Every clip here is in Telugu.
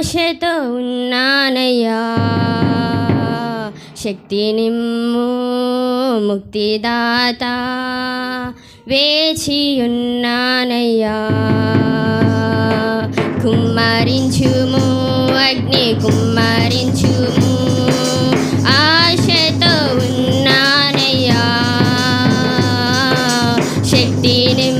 ఆశతో ఉన్నానయ్యా. శక్తి నిమ్ము ముక్తిదాత వేచి ఉన్నానయ్యా. కుమ్మరించుము అగ్ని కుమ్మరించుము ఆశతో ఉన్నానయ్యా. శక్తి నిమ్ము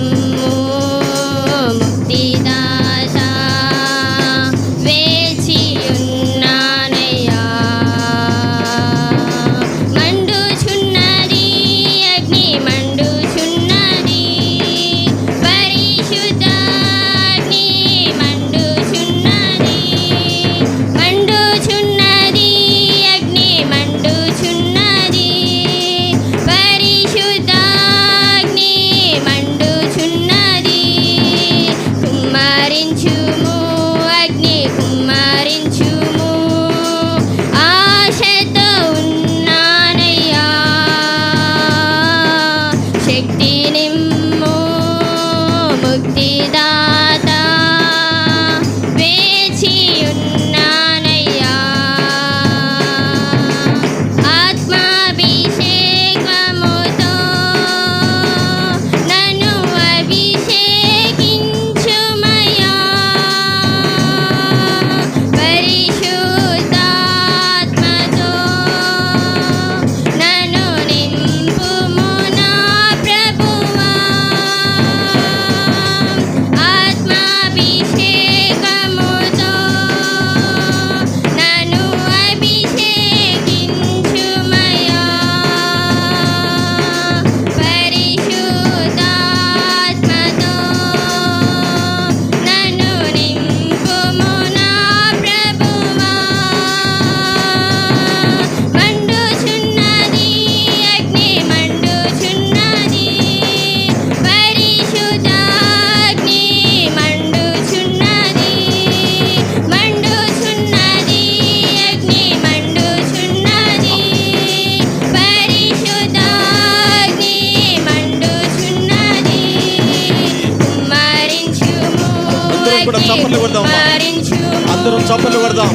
కూడా చప్పట్లు కొడదాం. అందరూ చప్పట్లు కొడదాం.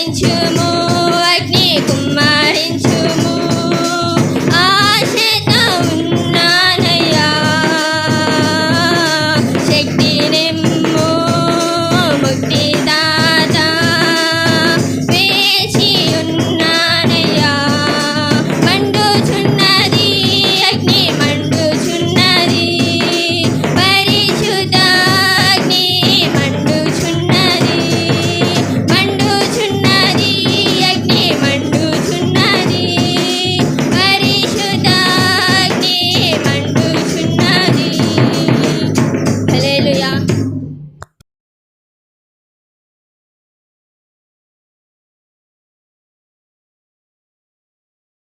కుమ్మరించుము అగ్ని కుమ్మరించుము. ఆశత ఉన్నానయ్యా శక్తి నిమ్ము ముక్తి